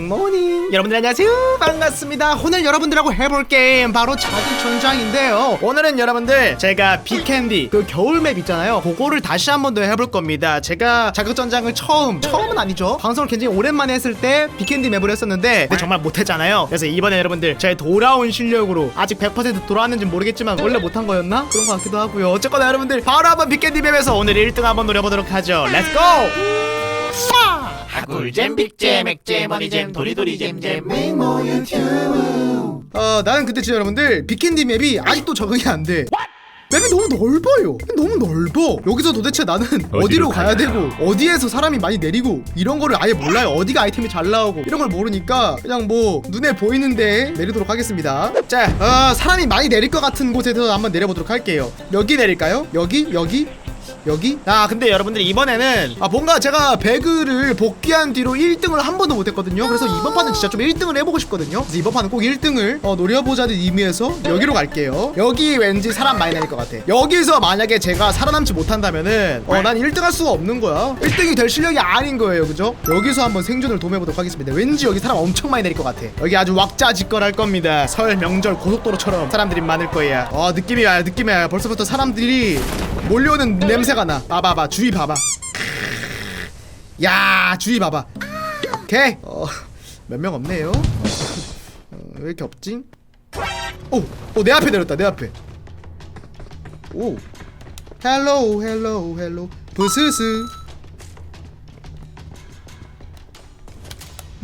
빅모닝 여러분들 안녕하세요. 반갑습니다. 오늘 여러분들하고 해볼 게임 바로 자기전장인데요. 오늘은 여러분들 제가 빅캔디 그 겨울맵 있잖아요. 그거를 다시 한 번 더 해볼 겁니다. 제가 자격전장을 처음 처음은 아니죠. 방송을 굉장히 오랜만에 했을 때 빅캔디 맵을 했었는데 근데 정말 못했잖아요. 그래서 이번에 여러분들 제 돌아온 실력으로 아직 100% 돌아왔는지 모르겠지만 원래 못한 거였나? 그런 것 같기도 하고요. 어쨌거나 여러분들 바로 한번 빅캔디 맵에서 오늘 1등 한번 노려보도록 하죠. 렛츠고 꿀잼 빅잼 액잼 허니잼 도리도리 잼잼. 맹모 유튜브. 어 나는 근데 진짜 여러분들 비캔디 맵이 아직도 적응이 안 돼. 맵이 너무 넓어요. 너무 넓어. 여기서 도대체 나는 어디로 가야 되고 어디에서 사람이 많이 내리고 이런 거를 아예 몰라요. 어디가 아이템이 잘 나오고 이런 걸 모르니까 그냥 뭐 눈에 보이는데 내리도록 하겠습니다. 자 어, 사람이 많이 내릴 것 같은 곳에서 한번 내려보도록 할게요. 여기 내릴까요? 여기? 여기? 여기? 아 근데 여러분들 이번에는 아 뭔가 제가 배그를 복귀한 뒤로 1등을 한 번도 못했거든요. 그래서 이번 판은 진짜 좀 1등을 해보고 싶거든요. 그래서 이번 판은 꼭 1등을 어, 노려보자는 의미에서 여기로 갈게요. 여기 왠지 사람 많이 다닐 것 같아. 여기서 만약에 제가 살아남지 못한다면은 어, 난 1등 할 수가 없는 거야. 1등이 될 실력이 아닌 거예요. 그죠? 여기서 한번 생존을 도매보도록 하겠습니다. 왠지 여기 사람 엄청 많이 내릴 것 같아. 여기 아주 왁자지껄할 겁니다. 설 명절 고속도로처럼 사람들이 많을 거야 어 느낌이 와요 느낌이 와요 벌써부터 사람들이 몰려오는 냄새 가 나. 봐봐봐, 주위 봐봐. 야, 주위 봐봐. 오케이. 어, 몇 명 없네요. 어, 왜 이렇게 없지? 오, 오, 내 앞에 내렸다, 내 앞에. 오, 헬로, 헬로, 헬로, 부스스.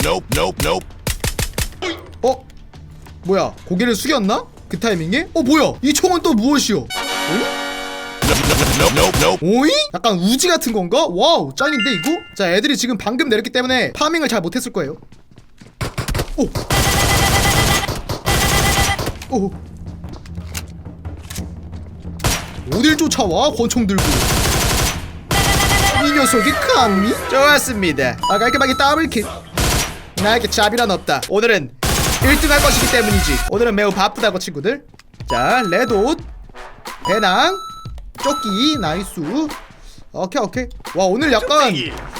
Nope nope nope 어, 뭐야? 고개를 숙였나? 그 타이밍에? 어, 뭐야? 이 총은 또 무엇이오? nope nope nope 오이? 약간 우지 같은 건가? 와우 짱인데 이거? 자 애들이 지금 방금 내렸기 때문에 파밍을 잘 못했을 거예요 오! 오! 어딜 쫓아와 권총 들고 이 녀석이 감히? 좋았습니다 아 깔끔하게 더블킬 나에게 잡이란 없다 오늘은 1등 할 것이기 때문이지 오늘은 매우 바쁘다고 친구들 자 레드 옷 배낭 조끼 나이스. 오케이 오케이. 와 오늘 약간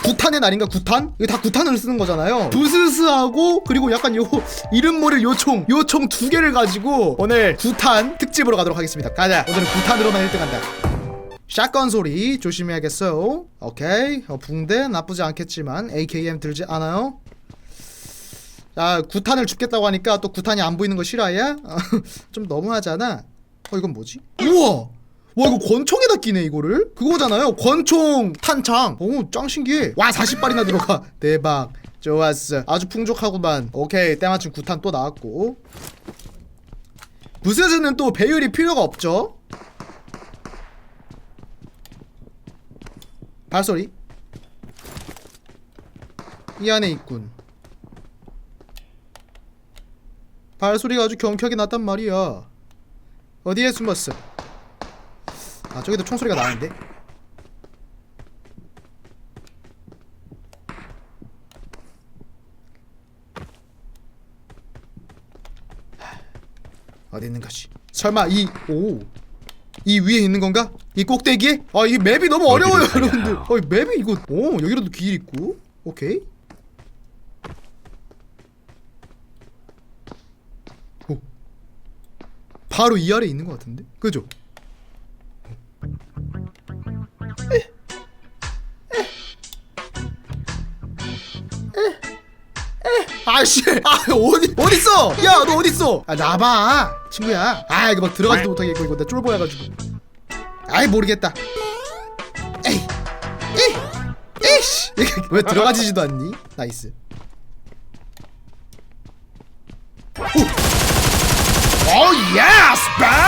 구탄의 날인가 구탄? 이거 다 구탄을 쓰는 거잖아요. 부스스하고 그리고 약간 요 이름 모를 요총 요총 두 개를 가지고 오늘 구탄 특집으로 가도록 하겠습니다. 가자. 오늘은 구탄으로만 1등 한다. 샷건 소리 조심해야겠어요 오케이. 어, 붕대? 나쁘지 않겠지만 AKM 들지 않아요? 자 구탄을 죽겠다고 하니까 또 구탄이 안 보이는 거 싫어야? 좀 너무하잖아. 어 이건 뭐지? 우와 와 이거 권총에다 끼네 이거를? 그거잖아요. 권총 탄창. 오짱 신기해. 와 40발이나 들어가. 대박. 좋았어. 아주 풍족하구만. 오케이 때마침 9탄 또 나왔고. 부스스는 또 배율이 필요가 없죠? 발소리? 이 안에 있군. 발소리가 아주 경쾌하게 났단 말이야. 어디에 숨었어 아 저기도 총소리가 나는데 어디 있는 것이 설마 이 오 이 위에 있는 건가? 이 꼭대기에? 아 이 맵이 너무 어려워요? 여러분들 어, 이 맵이 이거 오 여기로도 길 있고 오케이 오 바로 이 아래 에 있는 것 같은데 그죠? 아씨, 아 어디 있어? 야, 너 어디 있어? 아 나봐, 친구야. 아 이거 막 들어가지도 못하겠고 이거 나 쫄보여가지고. 아이 모르겠다. 에이, 에이, 에이씨, 왜 들어가지지도 않니? 나이스. 오, 예스, 뱀.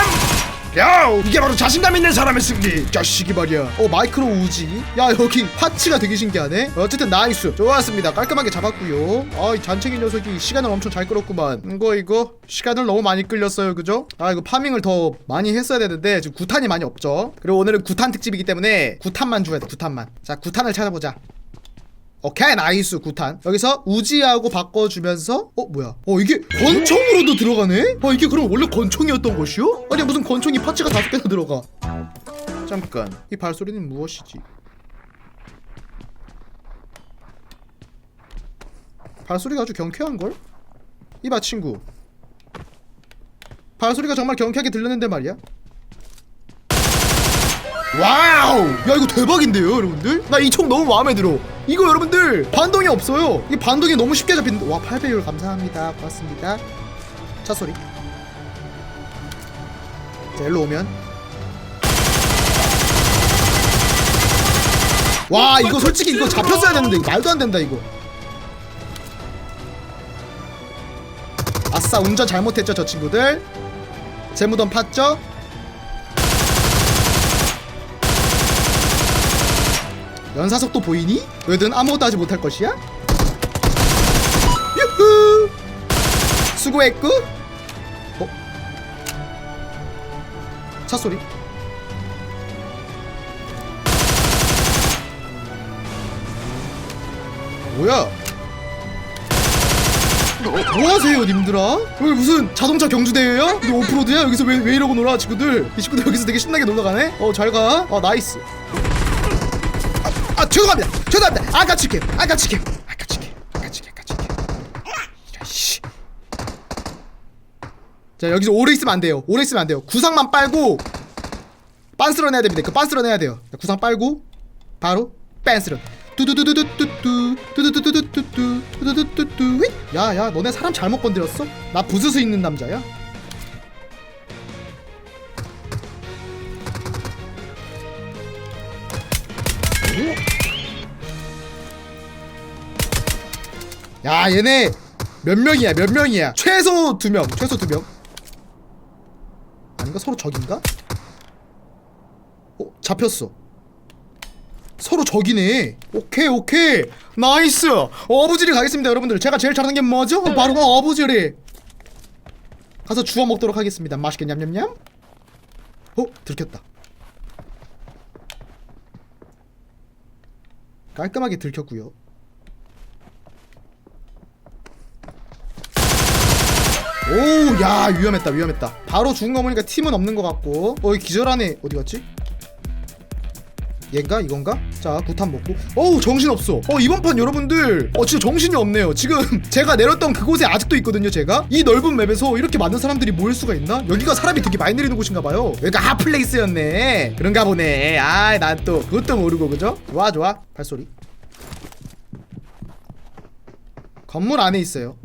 야, 이게 바로 자신감 있는 사람의 승리. 자식이 말이야. 어, 마이크로 우지. 야, 여기 파츠가 되게 신기하네. 어쨌든 나이스. 좋았습니다. 깔끔하게 잡았고요. 아, 이 잔챙이 녀석이 시간을 엄청 잘 끌었구만. 이거 이거 시간을 너무 많이 끌렸어요, 그죠? 아, 이거 파밍을 더 많이 했어야 되는데 지금 구탄이 많이 없죠. 그리고 오늘은 구탄 특집이기 때문에 구탄만 줘야 돼. 구탄만. 자, 구탄을 찾아보자. 오케이 나이스 구탄. 여기서 우지하고 바꿔주면서 어 뭐야? 어 이게 권총으로도 들어가네? 어 이게 그럼 원래 권총이었던 것이요? 아니 무슨 권총이 파츠가 다섯 개나 들어가. 잠깐. 이 발소리는 무엇이지? 발소리가 아주 경쾌한걸? 이봐 친구. 발소리가 정말 경쾌하게 들렸는데 말이야 와우! 야 이거 대박인데요 여러분들? 나 이 총 너무 마음에 들어. 이거 여러분들 반동이 없어요. 이 반동이 너무 쉽게 잡힌다 와 8배율 감사합니다. 고맙습니다. 차 소리. 자 일로 오면. 와 이거 솔직히 이거 잡혔어야 되는데 말도 안 된다 이거. 아싸 운전 잘못했죠 저 친구들? 재무던 팠죠 연사속도 보이니? 너희들은 아무것도 하지 못할 것이야? 유후 수고했구 어? 차 소리 뭐야? 뭐 하세요, 님들아? 여기 무슨 자동차 경주 대회야? 이거 오프로드야? 여기서 왜, 왜 이러고 놀아, 친구들? 이 친구들 여기서 되게 신나게 놀다 가네? 어, 잘 가. 어, 나이스. 죄송합니다. 죄송합니다. 아까 치킨. 아까 치킨. 아까 치킨. 아까 치킨. 아까 치킨. 이런 씨. 자, 여기서 오래 있으면 안 돼요. 오래 있으면 안 돼요. 구상만 빨고 빤스런 해야 됩니다. 그 빤스런 해야 돼요. 자, 구상 빨고 바로 빤스런. 뚜두두두두뚜뚜 뚜두두두두뚜뚜 뚜두두두뚜 야야 너네 사람 잘못 건드렸어? 나 부스스 있는 남자야 야 얘네 몇 명이야 몇 명이야? 최소 두명 최소 두명. 아닌가? 서로 적인가? 어 잡혔어. 서로 적이네. 오케이 오케이. 나이스. 어부지리 가겠습니다 여러분들. 제가 제일 잘하는 게 뭐죠? 바로 그 어부지리. 가서 주워 먹도록 하겠습니다. 맛있게 냠냠냠. 어? 들켰다. 깔끔하게 들켰고요 오, 야, 위험했다, 위험했다. 바로 죽은 거 보니까 팀은 없는 것 같고. 어, 이 기절하네. 어디 갔지? 얘인가? 이건가? 자, 구탄 먹고. 어우, 정신없어. 어, 이번 판 여러분들, 어, 진짜 정신이 없네요. 지금 제가 내렸던 그곳에 아직도 있거든요, 제가. 이 넓은 맵에서 이렇게 많은 사람들이 모일 수가 있나? 여기가 사람이 되게 많이 내리는 곳인가 봐요. 여기가 핫플레이스였네. 그런가 보네. 아, 난또 그것도 모르고, 그죠? 좋아, 좋아. 발소리. 건물 안에 있어요.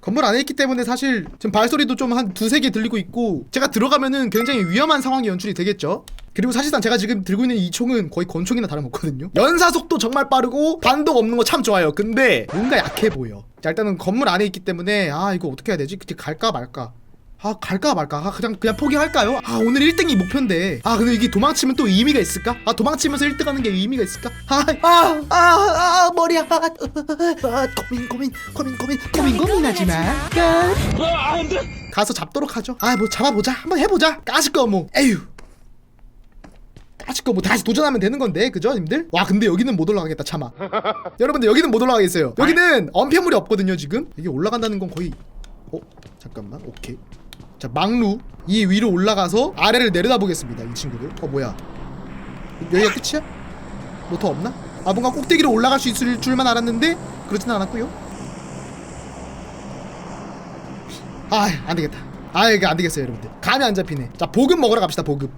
건물 안에 있기 때문에 사실 지금 발소리도 좀 한 두세 개 들리고 있고 제가 들어가면은 굉장히 위험한 상황이 연출이 되겠죠. 그리고 사실상 제가 지금 들고 있는 이 총은 거의 권총이나 다름없거든요. 연사 속도 정말 빠르고 반동 없는 거 참 좋아요. 근데 뭔가 약해 보여. 자 일단은 건물 안에 있기 때문에 아 이거 어떻게 해야 되지? 갈까 말까 아 갈까 말까? 아 그냥 그냥 포기할까요? 아 오늘 1등이 목표인데. 아 근데 이게 도망치면 또 의미가 있을까? 아 도망치면서 1등 하는 게 의미가 있을까? 아아아 아, 아, 머리야. 아, 아, 아, 고민 고민 고민 고민 고민 고민하지 마. 가서 잡도록 하죠. 아 뭐 잡아보자. 한번 해보자. 까짓 거뭐. 에휴. 까짓 거뭐 다시 도전하면 되는 건데 그죠 님들? 와 근데 여기는 못 올라가겠다 참아 여러분들 여기는 못 올라가겠어요. 여기는 엄폐물이 없거든요 지금. 이게 올라간다는 건 거의 어? 잠깐만. 오케이 자 막루. 이 위로 올라가서 아래를 내려다 보겠습니다 이 친구들. 어 뭐야? 여기가 끝이야? 뭐 더 없나? 아 뭔가 꼭대기로 올라갈 수 있을 줄만 알았는데 그렇진 않았고요. 아 안되겠다. 아 이거 안되겠어요 여러분들. 감이 안 잡히네. 자 보급 먹으러 갑시다 보급.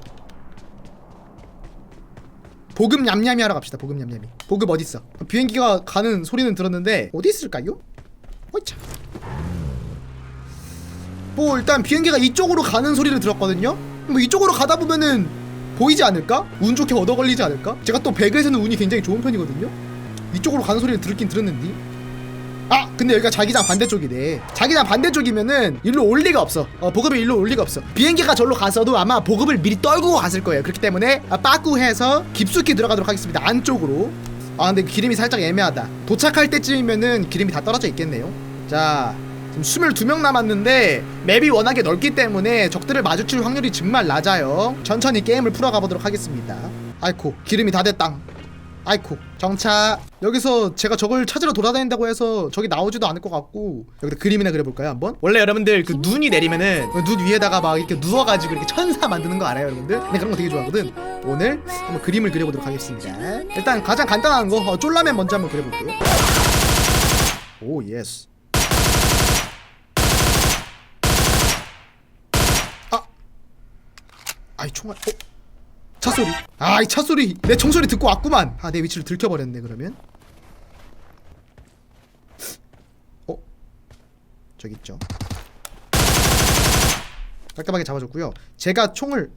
보급 냠냠이 하러 갑시다 보급 냠냠이. 보급 어딨어? 비행기가 가는 소리는 들었는데 어디 있을까요? 어이차 뭐 일단 비행기가 이쪽으로 가는 소리를 들었거든요. 뭐 이쪽으로 가다 보면은 보이지 않을까? 운 좋게 얻어 걸리지 않을까? 제가 또 배그에서는 운이 굉장히 좋은 편이거든요. 이쪽으로 가는 소리를 들었긴 들었는데. 아, 근데 여기가 자기장 반대쪽이네. 자기장 반대쪽이면은 일로 올 리가 없어. 어, 보급이 일로 올 리가 없어. 비행기가 절로 갔어도 아마 보급을 미리 떨구고 갔을 거예요. 그렇기 때문에 아, 빠꾸해서 깊숙이 들어가도록 하겠습니다. 안쪽으로. 아, 근데 기름이 살짝 애매하다. 도착할 때쯤이면은 기름이 다 떨어져 있겠네요. 자, 지금 22명 남았는데 맵이 워낙에 넓기 때문에 적들을 마주칠 확률이 정말 낮아요. 천천히 게임을 풀어가 보도록 하겠습니다. 아이코 기름이 다 됐당 아이코 정차. 여기서 제가 저걸 찾으러 돌아다닌다고 해서 저기 나오지도 않을 것 같고 여기다 그림이나 그려볼까요 한번? 원래 여러분들 그 눈이 내리면은 그눈 위에다가 막 이렇게 누워가지고 이렇게 천사 만드는 거 알아요 여러분들? 근데 그런 거 되게 좋아하거든. 오늘 한번 그림을 그려보도록 하겠습니다. 일단 가장 간단한 거 어, 쫄라맨 먼저 한번 그려볼게요. 오 예스 아이 총알 어? 차소리. 아이 차소리. 내 총소리 듣고 왔구만. 아 내 위치를 들켜버렸네 그러면. 어? 저기 있죠. 깔끔하게 잡아줬고요. 제가 총을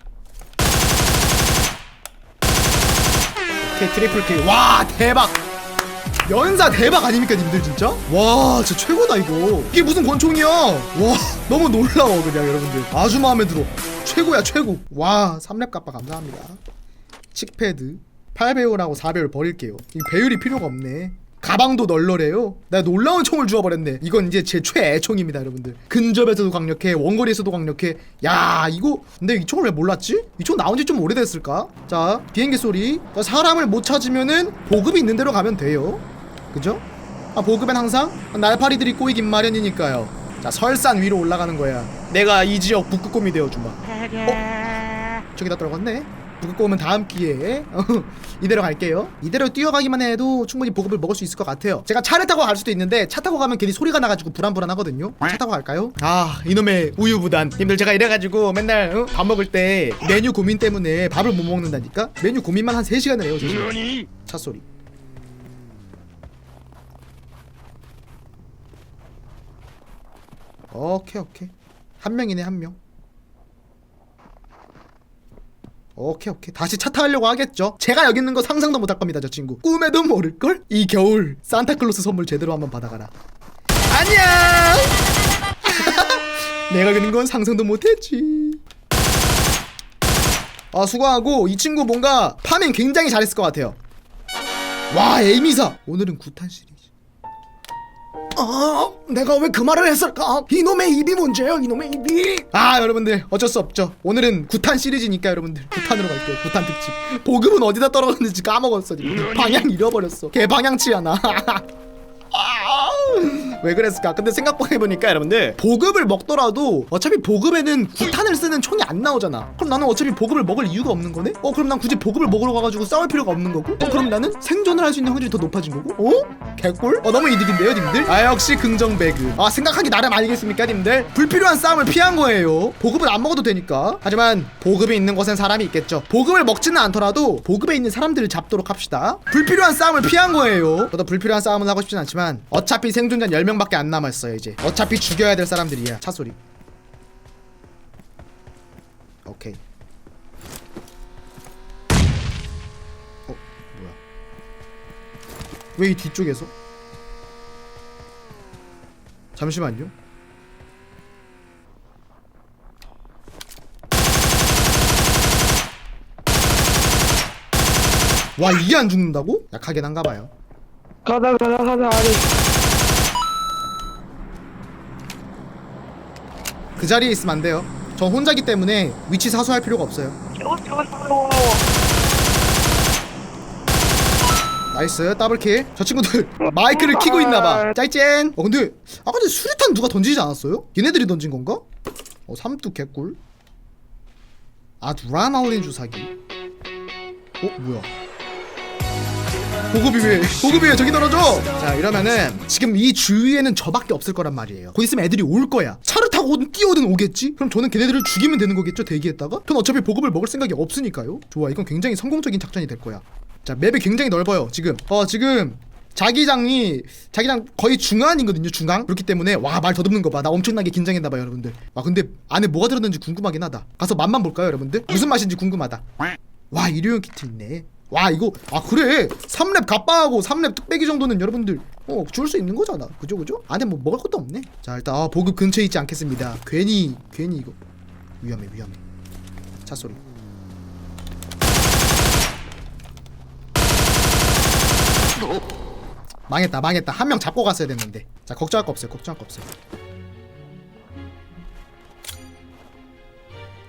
오케이 트리플 킬와 대박 연사 대박 아닙니까 님들 진짜? 와 진짜 최고다 이거. 이게 무슨 권총이야? 와 너무 놀라워 그냥 여러분들. 아주 마음에 들어. 최고야 최고. 와 3렙 kappa 감사합니다. 칙패드. 8배율하고 4배율 버릴게요. 이 배율이 필요가 없네 가방도 널널해요. 내가 놀라운 총을 주워버렸네. 이건 이제 제 최애총입니다 여러분들. 근접에서도 강력해 원거리에서도 강력해. 야 이거 근데 이 총을 왜 몰랐지? 이 총 나온 지 좀 오래됐을까? 자 비행기 소리. 자, 사람을 못 찾으면은 보급이 있는 데로 가면 돼요. 그죠? 아 보급엔 항상 날파리들이 꼬이긴 마련이니까요. 자 설산 위로 올라가는 거야. 내가 이 지역 북극곰이 되어주마. 어? 저기다 떨어졌네 북극곰은 다음 기회에 어, 이대로 갈게요. 이대로 뛰어가기만 해도 충분히 보급을 먹을 수 있을 것 같아요. 제가 차를 타고 갈 수도 있는데 차 타고 가면 괜히 소리가 나가지고 불안불안하거든요. 차 타고 갈까요? 아 이놈의 우유부단. 님들 제가 이래가지고 맨날 어? 밥 먹을 때 메뉴 고민 때문에 밥을 못 먹는다니까? 메뉴 고민만 한 3시간을 해요 지금 차 소리. 오케이 오케이. 한 명이네 한명 오케이 오케이. 다시 차 타려고 하겠죠? 제가 여기 있는 거 상상도 못 할 겁니다 저 친구. 꿈에도 모를걸? 이 겨울 산타클로스 선물 제대로 한번 받아가라. 안녕! 내가 있는 건 상상도 못했지. 아 수고하고 이 친구 뭔가 파밍 굉장히 잘했을 것 같아요. 와 에이미사! 오늘은 구탄 시리즈 아, 내가 왜 그 말을 했을까? 이놈의 입이 문제예요, 이놈의 입이. 아, 여러분들 어쩔 수 없죠. 오늘은 구탄 시리즈니까 여러분들 구탄으로 갈게요. 구탄 특집. 보급은 어디다 떨어졌는지 까먹었어. 방향 잃어버렸어. 개 방향치야 나. 아, 왜 그랬을까? 근데 생각해 보니까 여러분들 보급을 먹더라도 어차피 보급에는 구탄을 쓰는 총이 안 나오잖아. 그럼 나는 어차피 보급을 먹을 이유가 없는 거네? 어 그럼 난 굳이 보급을 먹으러 가가지고 싸울 필요가 없는 거고? 어 그럼 나는 생존을 할 수 있는 확률이 더 높아진 거고? 어? 개꿀? 어 너무 이득인데요, 님들? 아 역시 긍정 배그. 아 생각하기 나름 아니겠습니까, 님들? 불필요한 싸움을 피한 거예요. 보급을 안 먹어도 되니까. 하지만 보급이 있는 곳엔 사람이 있겠죠. 보급을 먹지는 않더라도 보급에 있는 사람들을 잡도록 합시다. 불필요한 싸움을 피한 거예요. 저도 불필요한 싸움은 하고 싶진 않지만 어차피 생존자 10명밖에 안 남았어요, 이제. 어차피 죽여야 될 사람들이야. 차 소리. 오케이. 어, 뭐야? 왜 이 뒤쪽에서? 잠시만요. 와 이게 안 죽는다고? 약하긴 한가 봐요. 가다 가다 가다 아니 그 자리에 있으면 안 돼요. 저 혼자기 때문에 위치 사수할 필요가 없어요. 나이스 더블킬. 저 친구들 마이크를 키고 있나봐. 짜이젠. 어 근데 아까 전에 수류탄 누가 던지지 않았어요? 얘네들이 던진 건가? 어 삼뚝 개꿀. 아 드라마올린 주사기. 어 뭐야? 보급이 왜 보급이 왜 저기 떨어져? 자 이러면은 지금 이 주위에는 저밖에 없을 거란 말이에요. 곧 있으면 애들이 올 거야. 차를 타고 오든 뛰어오든 오겠지? 그럼 저는 걔네들을 죽이면 되는 거겠죠? 대기했다가? 전 어차피 보급을 먹을 생각이 없으니까요. 좋아 이건 굉장히 성공적인 작전이 될 거야. 자 맵이 굉장히 넓어요 지금. 어 지금 자기장이 자기장 거의 중앙이거든요 중앙 그렇기 때문에 와 말 더듬는 거 봐 나 엄청나게 긴장했나봐 여러분들 아 근데 안에 뭐가 들었는지 궁금하긴 하다 가서 맛만 볼까요 여러분들 무슨 맛인지 궁금하다 와 일회용 키트 있네 와 이거 아 그래. 3렙 갑바하고 3렙 뚝배기 정도는 여러분들 어 줄 수 있는 거잖아. 그죠 그죠? 안에 뭐 먹을 것도 없네. 자 일단 아, 보급 근처에 있지 않겠습니다. 괜히 괜히 이거. 위험해 위험해. 차 소리. 망했다 망했다. 한 명 잡고 갔어야 됐는데. 자 걱정할 거 없어요 걱정할 거 없어요.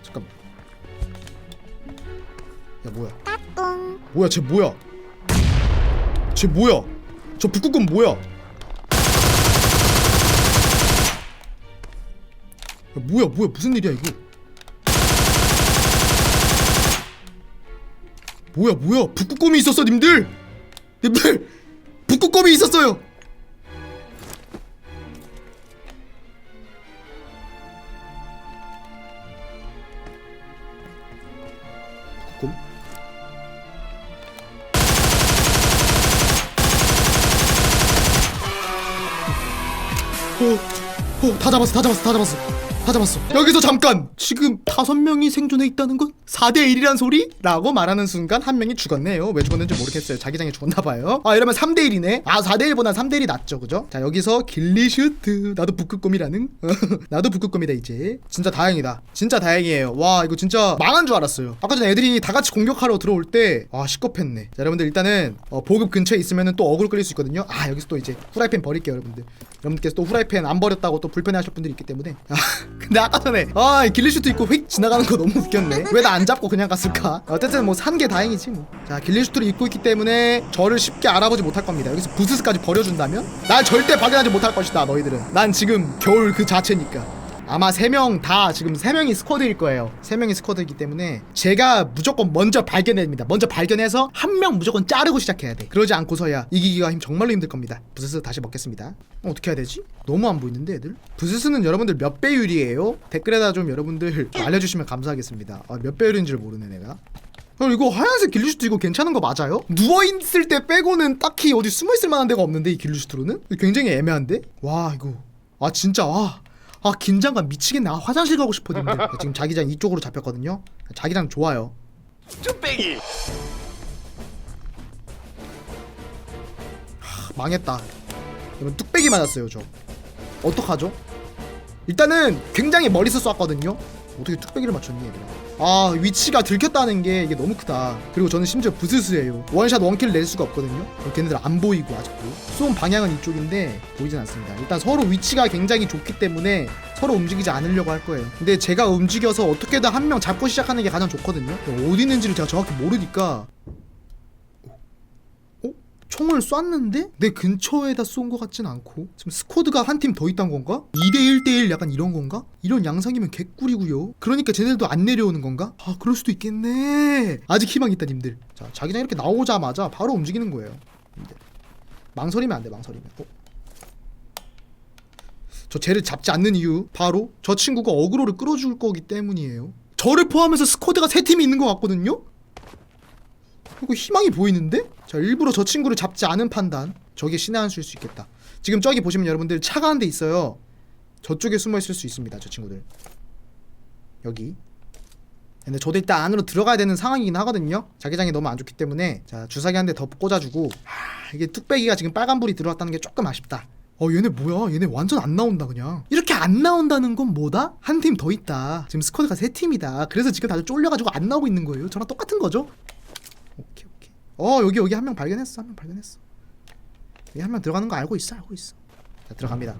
잠깐 야 뭐야 뭐야 쟤 뭐야? 쟤 뭐야? 저 북극곰 뭐야? 야 뭐야 뭐야? 무슨 일이야 이거? 뭐야 뭐야? 북극곰이 있었어 님들? 님들 북극곰이 있었어요 오, 오, 다 잡았어, 다 잡았어, 다 잡았어. 다 잡았어. 여기서 잠깐! 지금 다섯 명이 생존해 있다는 건 4대1이란 소리? 라고 말하는 순간 한 명이 죽었네요. 왜 죽었는지 모르겠어요. 자기장에 죽었나봐요. 아, 이러면 3대1이네? 아, 4대1보단 3대1이 낫죠, 그죠? 자, 여기서 길리슈트. 나도 북극곰이라는? 나도 북극곰이다, 이제. 진짜 다행이다. 진짜 다행이에요. 와, 이거 진짜 망한 줄 알았어요. 아까 전에 애들이 다 같이 공격하러 들어올 때, 아, 시겁했네. 자, 여러분들 일단은, 어, 보급 근처에 있으면 또 어그로 끌릴 수 있거든요. 아, 여기서 또 이제 후라이팬 버릴게요, 여러분들. 여러분들께서 또 후라이팬 안 버렸다고 또 불편해 하실 분들이 있기 때문에. 아, 근데 아까 전에, 아, 길리슈트 있고 휙 지나가는 거 너무 웃겼네. 왜 나 안 잡고 그냥 갔을까? 어쨌든 뭐 산 게 다행이지 뭐. 자, 길리슈트를 입고 있기 때문에 저를 쉽게 알아보지 못할 겁니다. 여기서 부스스까지 버려준다면? 난 절대 발견하지 못할 것이다, 너희들은. 난 지금 겨울 그 자체니까. 아마 세명다 지금 세 명이 스쿼드일 거예요. 세 명이 스쿼드이기 때문에 제가 무조건 먼저 발견해냅니다. 먼저 발견해서 한 명 무조건 자르고 시작해야 돼. 그러지 않고서야 이기기가 힘 정말로 힘들 겁니다. 부스스 다시 먹겠습니다. 어, 어떻게 해야 되지? 너무 안 보이는데 애들? 부스스는 여러분들 몇 배율이에요? 댓글에다 좀 여러분들 알려주시면 감사하겠습니다. 아, 몇 배율인지를 모르네 내가. 어, 이거 하얀색 길루슈트 이거 괜찮은 거 맞아요? 누워있을 때 빼고는 딱히 어디 숨어있을 만한 데가 없는데 이 길루슈트로는? 굉장히 애매한데? 와 이거 아 진짜 와. 아 긴장감 미치겠네. 아 화장실 가고 싶어 님들 지금 자기장 이쪽으로 잡혔거든요. 자기장 좋아요. 쭈빼기. 하, 망했다. 여러분 뚝배기 맞았어요 저. 어떡하죠? 일단은 굉장히 멀리서 쐈거든요. 어떻게 뚝배기를 맞췄니 얘들아 아 위치가 들켰다는 게 이게 너무 크다. 그리고 저는 심지어 부스스예요. 원샷 원킬 낼 수가 없거든요. 걔네들 안 보이고 아직도. 쏜 방향은 이쪽인데 보이진 않습니다. 일단 서로 위치가 굉장히 좋기 때문에 서로 움직이지 않으려고 할 거예요. 근데 제가 움직여서 어떻게든 한 명 잡고 시작하는 게 가장 좋거든요. 어디 있는지를 제가 정확히 모르니까. 어? 총을 쐈는데 내 근처에다 쏜 것 같진 않고 지금 스쿼드가 한 팀 더 있단 건가? 2대 1 대1 약간 이런 건가? 이런 양상이면 개꿀이고요 그러니까 쟤네들도 안 내려오는 건가? 아 그럴 수도 있겠네 아직 희망 있다 님들 자 자기장 이렇게 나오자마자 바로 움직이는 거예요 님들. 망설이면 안 돼 망설이면 어? 저 쟤를 잡지 않는 이유 바로 저 친구가 어그로를 끌어줄 거기 때문이에요 저를 포함해서 스쿼드가 세 팀이 있는 것 같거든요? 그리고 희망이 보이는데? 자 일부러 저 친구를 잡지 않은 판단 저게 신의 한 수일 수 있겠다. 지금 저기 보시면 여러분들 차가 한 대 있어요. 저쪽에 숨어 있을 수 있습니다 저 친구들. 여기. 근데 저도 일단 안으로 들어가야 되는 상황이긴 하거든요. 자기장이 너무 안 좋기 때문에. 자 주사기 한 대 더 꽂아주고. 하, 이게 뚝배기가 지금 빨간불이 들어왔다는 게 조금 아쉽다. 어 얘네 뭐야? 얘네 완전 안 나온다 그냥. 이렇게 안 나온다는 건 뭐다? 한 팀 더 있다. 지금 스쿼드가 세 팀이다. 그래서 지금 다들 쫄려가지고 안 나오고 있는 거예요. 저랑 똑같은 거죠 어 여기 여기 한 명 발견했어 한 명 발견했어. 여기 한 명 들어가는 거 알고 있어 알고 있어. 자 들어갑니다.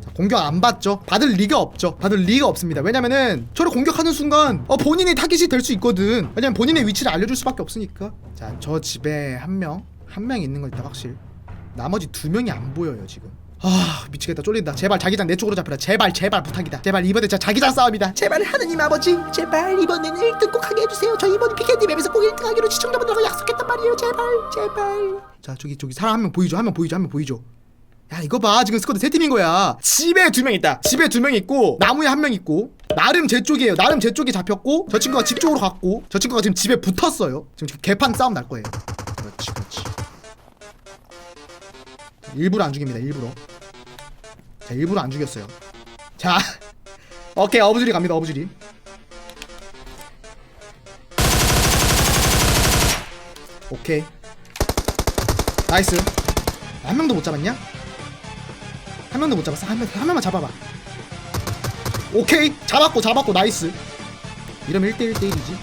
자 공격 안 받죠? 받을 리가 없죠. 받을 리가 없습니다. 왜냐면은 저를 공격하는 순간 어 본인이 타깃이 될 수 있거든. 왜냐면 본인의 위치를 알려줄 수밖에 없으니까. 자 저 집에 한 명 한 명 있는 거 일단 확실. 나머지 두 명이 안 보여요 지금 아 미치겠다. 쫄린다. 제발 자기장 내 쪽으로 잡혀라. 제발 제발 부탁이다. 제발 이번에 진짜 자기장 싸움이다. 제발 하느님 아버지 제발 이번에는 1등 꼭 하게 해주세요. 저 이번 피켓님 앱에서 꼭 1등 하기로 시청자분들과 약속했단 말이에요. 제발 제발. 자 저기 저기 사람 한 명 보이죠? 한 명 보이죠? 한 명 보이죠? 야 이거 봐. 지금 스쿼드 세 팀인 거야. 집에 두 명 있다. 집에 두 명 있고 나무에 한 명 있고 나름 제 쪽이에요. 나름 제 쪽이 잡혔고 저 친구가 집 쪽으로 갔고 저 친구가 지금 집에 붙었어요. 지금 개판 싸움 날 거예요. 그렇지 그렇지. 일부러 안 죽입니다. 일부러 자 일부러 안 죽였어요. 자 오케이 어부지리 갑니다 어부지리. 오케이. 나이스. 한 명도 못 잡았냐? 한 명도 못 잡았어. 한, 명, 한 명만 잡아봐. 오케이. 잡았고 잡았고 나이스. 이러면 1대1 대1이지.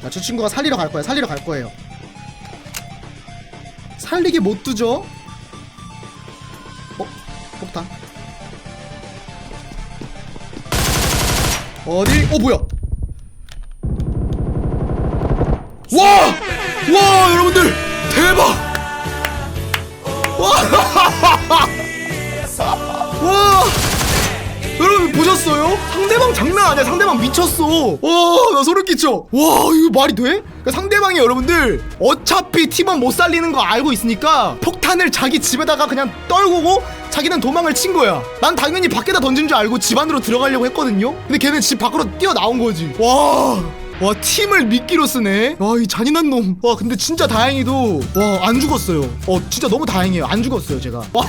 자, 저 친구가 살리러 갈 거야. 살리러 갈 거예요. 살리게 못 두죠? 어? 폭탄. 어디? 어, 뭐야? 와! 와, 여러분들! 대박! 와! 와! 여러분 보셨어요? 상대방 장난 아니야. 상대방 미쳤어. 와, 나 소름 끼쳐. 와, 이거 말이 돼? 그러니까 상대방이 여러분들 어차피 팀원 못 살리는 거 알고 있으니까 폭탄을 자기 집에다가 그냥 떨구고 자기는 도망을 친 거야. 난 당연히 밖에다 던진 줄 알고 집 안으로 들어가려고 했거든요. 근데 걔는 집 밖으로 뛰어 나온 거지. 와. 와 팀을 미끼로 쓰네 와 이 잔인한 놈 와 근데 진짜 다행히도 와 안 죽었어요 어 진짜 너무 다행이에요 안 죽었어요 제가 와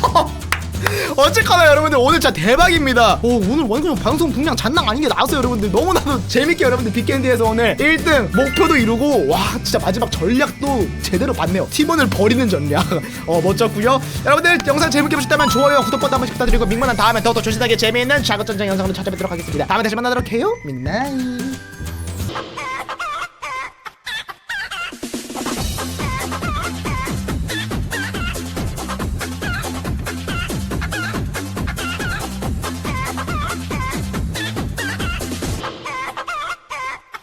어쨌거나 여러분들 오늘 진짜 대박입니다. 오 오늘 완전 방송 분량 장난 아닌 게 나왔어요 여러분들. 너무나도 재밌게 여러분들 빅캔디에서 오늘 1등 목표도 이루고 와 진짜 마지막 전략도 제대로 봤네요. 팀원을 버리는 전략. 어 멋졌고요. 여러분들 영상 재밌게 보셨다면 좋아요 구독 버튼 한 번씩 부탁드리고 민망한 다음에 더더 조신하게 재미있는 자극전쟁 영상으로 찾아뵙도록 하겠습니다. 다음에 다시 만나도록 해요. 민나이